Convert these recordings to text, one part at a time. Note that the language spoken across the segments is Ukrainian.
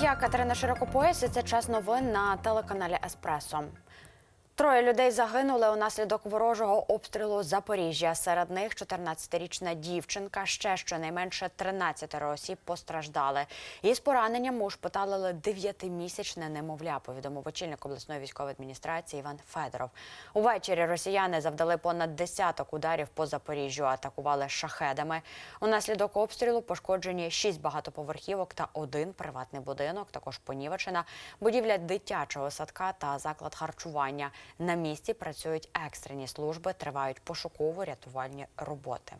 Я Катерина Широкопояс і це час новин на телеканалі Еспресо. Троє людей загинули унаслідок ворожого обстрілу Запоріжжя. Серед них 14-річна дівчинка. Ще щонайменше 13 осіб постраждали. Із пораненням ушпиталили 9-місячне немовля. Повідомив очільник обласної військової адміністрації Іван Федоров. Увечері росіяни завдали понад десяток ударів по Запоріжжю. Атакували шахедами. Унаслідок обстрілу пошкоджені 6 багатоповерхівок та один приватний будинок. Також понівечена будівля дитячого садка та заклад харчування. На місці працюють екстрені служби, тривають пошуково-рятувальні роботи.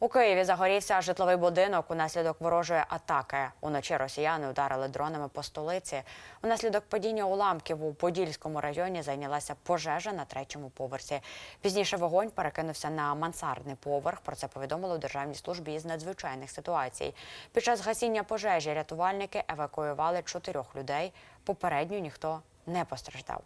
У Києві загорівся житловий будинок унаслідок ворожої атаки. Уночі росіяни ударили дронами по столиці. Унаслідок падіння уламків у Подільському районі зайнялася пожежа на третьому поверсі. Пізніше вогонь перекинувся на мансардний поверх. Про це повідомили у державній службі із надзвичайних ситуацій. Під час гасіння пожежі рятувальники евакуювали чотирьох людей. Попередньо ніхто не постраждав.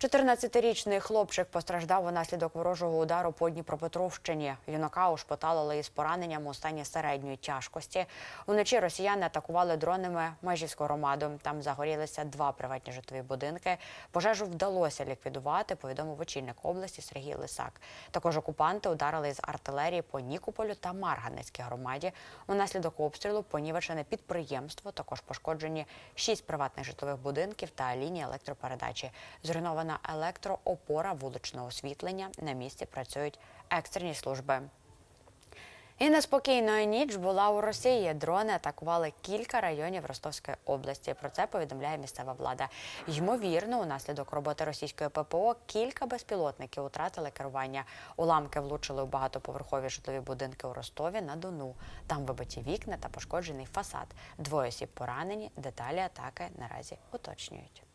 14-річний хлопчик постраждав унаслідок ворожого удару по Дніпропетровщині. Юнака ушпиталили із пораненням у стані середньої тяжкості. Уночі росіяни атакували дронами Межівську громаду. Там загорілися два приватні житлові будинки. Пожежу вдалося ліквідувати, повідомив очільник області Сергій Лисак. Також окупанти ударили з артилерії по Нікополю та Марганецькій громаді. Унаслідок обстрілу понівечене підприємство. Також пошкоджені шість приватних житлових будинків та лінії електропередачі. Зруйнована електроопора вуличного освітлення. На місці працюють екстрені служби. І неспокійною ніч була у Росії. Дрони атакували кілька районів Ростовської області. Про це повідомляє місцева влада. Ймовірно, унаслідок роботи російської ППО кілька безпілотників втратили керування. Уламки влучили у багатоповерхові житлові будинки у Ростові на Дону. Там вибиті вікна та пошкоджений фасад. Двоє осіб поранені. Деталі атаки наразі уточнюють.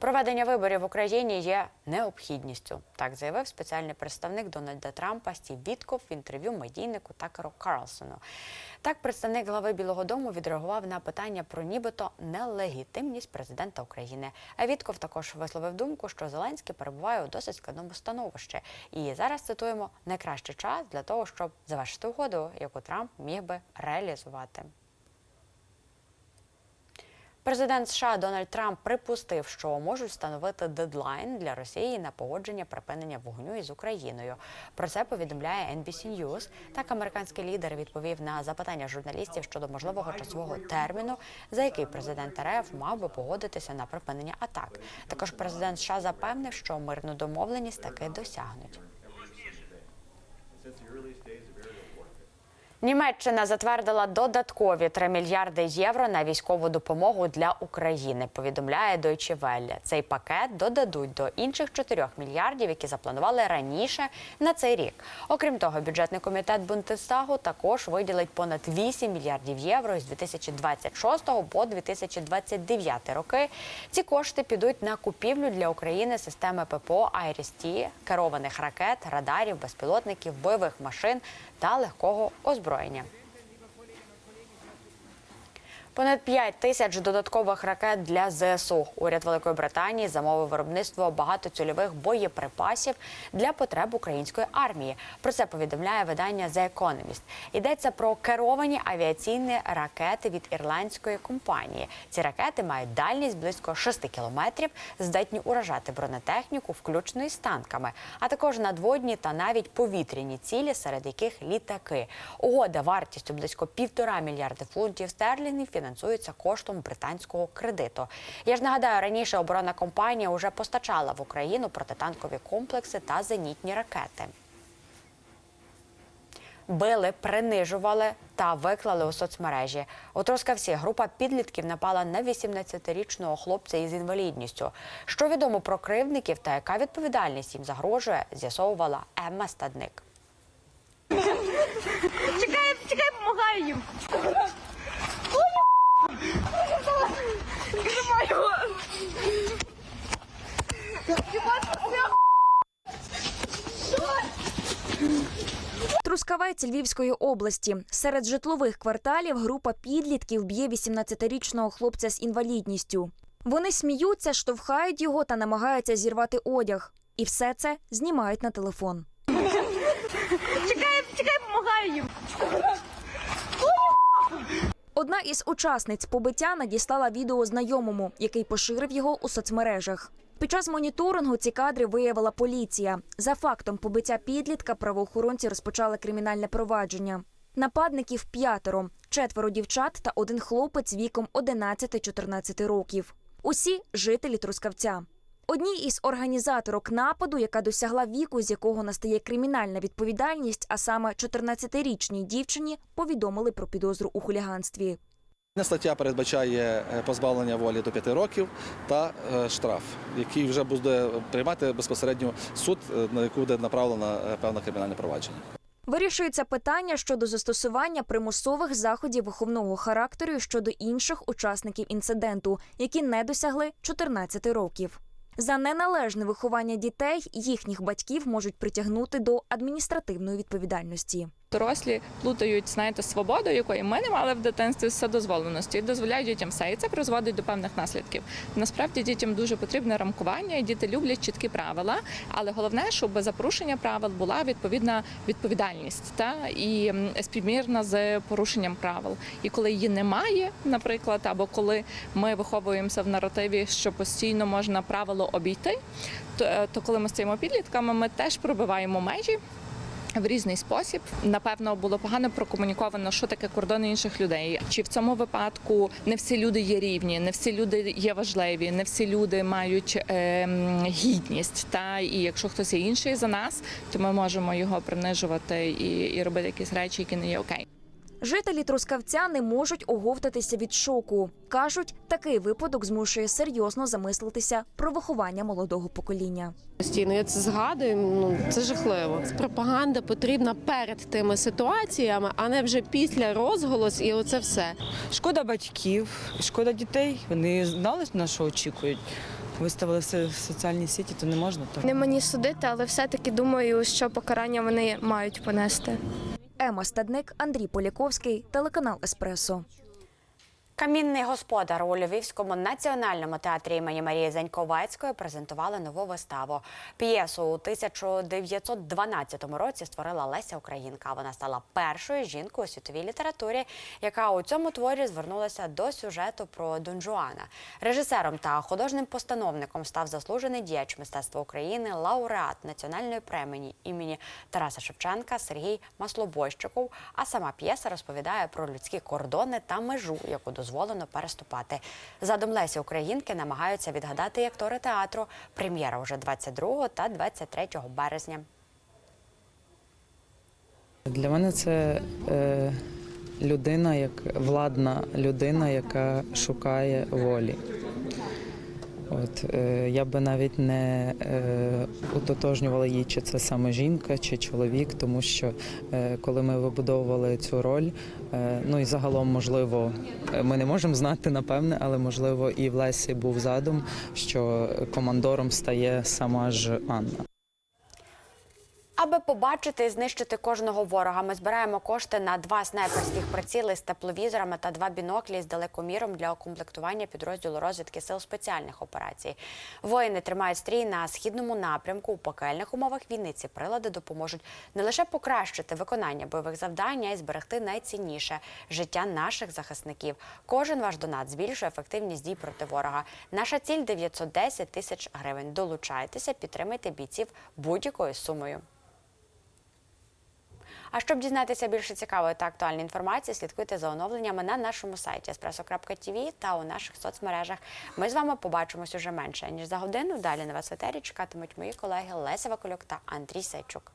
Проведення виборів в Україні є необхідністю. Так заявив спеціальний представник Дональда Трампа Стів Вітков в інтерв'ю медійнику Такеру Карлсону. Так, представник глави Білого Дому відреагував на питання про нібито нелегітимність президента України. А Вітков також висловив думку, що Зеленський перебуває у досить складному становищі. І зараз цитуємо найкращий час для того, щоб завершити угоду, яку Трамп міг би реалізувати. Президент США Дональд Трамп припустив, що можуть встановити дедлайн для Росії на погодження припинення вогню із Україною. Про це повідомляє NBC News. Так, американський лідер відповів на запитання журналістів щодо можливого часового терміну, за який президент РФ мав би погодитися на припинення атак. Також президент США запевнив, що мирну домовленість таки досягнуть. Німеччина затвердила додаткові 3 мільярди євро на військову допомогу для України. Повідомляє Deutsche Welle. Цей пакет додадуть до інших 4 мільярдів, які запланували раніше на цей рік. Окрім того, бюджетний комітет Бундестагу також виділить понад 8 мільярдів євро з 2026 по 2029 роки. Ці кошти підуть на купівлю для України системи ППО «Айріс-Ті», керованих ракет, радарів, безпілотників, бойових машин та легкого озброєння. Понад 5 тисяч додаткових ракет для ЗСУ. Уряд Великої Британії замовив виробництво багатоцільових боєприпасів для потреб української армії. Про це повідомляє видання The Economist. Йдеться про керовані авіаційні ракети від ірландської компанії. Ці ракети мають дальність близько 6 кілометрів, здатні уражати бронетехніку, включно із танками, а також надводні та навіть повітряні цілі, серед яких літаки. Угода вартістю близько півтора мільярди фунтів стерлінгів фінансується коштом британського кредиту. Я ж нагадаю, раніше оборонна компанія вже постачала в Україну протитанкові комплекси та зенітні ракети. Били, принижували та виклали у соцмережі. У Трускавці група підлітків напала на 18-річного хлопця із інвалідністю. Що відомо про кривдників та яка відповідальність їм загрожує, з'ясовувала Емма Стадник. Чекай, чекай, помагаю їм. Тримай його. Трускавець Львівської області. Серед житлових кварталів група підлітків б'є 18-річного хлопця з інвалідністю. Вони сміються, штовхають його та намагаються зірвати одяг. І все це знімають на телефон. Чекай, чекай, помагаю їм. Одна із учасниць побиття надіслала відео знайомому, який поширив його у соцмережах. Під час моніторингу ці кадри виявила поліція. За фактом побиття підлітка правоохоронці розпочали кримінальне провадження. Нападників п'ятеро, четверо дівчат та один хлопець віком 11-14 років. Усі жителі Трускавця. Одній із організаторок нападу, яка досягла віку, з якого настає кримінальна відповідальність, а саме 14-річній дівчині, повідомили про підозру у хуліганстві. Стаття передбачає е, позбавлення волі до 5 років та е, штраф, який вже буде приймати безпосередньо суд, е, на яку буде направлено певне кримінальне провадження. Вирішується питання щодо застосування примусових заходів виховного характеру щодо інших учасників інциденту, які не досягли 14 років. За неналежне виховання дітей їхніх батьків можуть притягнути до адміністративної відповідальності. Дорослі плутають, знаєте, свободу, якої ми не мали в дитинстві з вседозволеністю, і дозволяють дітям все. І це призводить до певних наслідків. Насправді дітям дуже потрібне рамкування, і діти люблять чіткі правила. Але головне, щоб за порушення правил була відповідна відповідальність та і співмірна з порушенням правил. І коли її немає, наприклад, або коли ми виховуємося в наративі, що постійно можна правило обійти, то, е, то коли ми стаємо підлітками, ми теж пробиваємо межі в різний спосіб. Напевно, було погано прокомуніковано, що таке кордони інших людей. Чи в цьому випадку не всі люди є рівні, не всі люди є важливі, не всі люди мають е, гідність. Та і якщо хтось є інший за нас, то ми можемо його принижувати і, і робити якісь речі, які не є окей. Жителі Трускавця не можуть оговтатися від шоку. кажуть, такий випадок змушує серйозно замислитися про виховання молодого покоління. Постійно я це згадую. Ну це жахливо. Пропаганда потрібна перед тими ситуаціями, а не вже після розголос, і оце все. Шкода батьків, шкода дітей. Вони знали на що очікують. Виставили все в соціальні сіті, то не можна так. Не мені судити, але все-таки думаю, що покарання вони мають понести. Ема Стадник, Андрій Поляковський, телеканал Еспресо. Камінний господар у Львівському національному театрі імені Марії Заньковецької презентували нову виставу. П'єсу у 1912 році створила Леся Українка. Вона стала першою жінкою у світовій літературі, яка у цьому творі звернулася до сюжету про Дон Жуана. Режисером та художнім постановником став заслужений діяч мистецтва України, лауреат національної премії імені Тараса Шевченка Сергій Маслобойщиков. А сама п'єса розповідає про людські кордони та межу, яку дозволено переступати. Задум Лесі Українки намагаються відгадати актори театру. Прем'єра вже 22 та 23 березня. Для мене це е, людина, як владна людина, яка шукає волі. От, е, я би навіть не е, утотожнювала її, чи це саме жінка, чи чоловік, тому що е, коли ми вибудовували цю роль, е, ну і загалом, можливо, е, ми не можемо знати напевне, але можливо і в Лесі був задум, що командором стає сама ж Анна. Аби побачити і знищити кожного ворога, ми збираємо кошти на два снайперських приціли з тепловізорами та два біноклі з далекоміром для укомплектування підрозділу розвідки сил спеціальних операцій. Воїни тримають стрій на східному напрямку. У пекельних умовах війни ці прилади допоможуть не лише покращити виконання бойових завдань, а й зберегти найцінніше життя наших захисників. Кожен ваш донат збільшує ефективність дій проти ворога. Наша ціль 910 тисяч гривень. Долучайтеся, підтримайте бійців будь-якою сумою. А щоб дізнатися більше цікавої та актуальної інформації, слідкуйте за оновленнями на нашому сайті espresso.tv та у наших соцмережах. Ми з вами побачимось уже менше ніж за годину. Далі на вас в етері чекатимуть мої колеги Леся Вакулюк та Андрій Сайчук.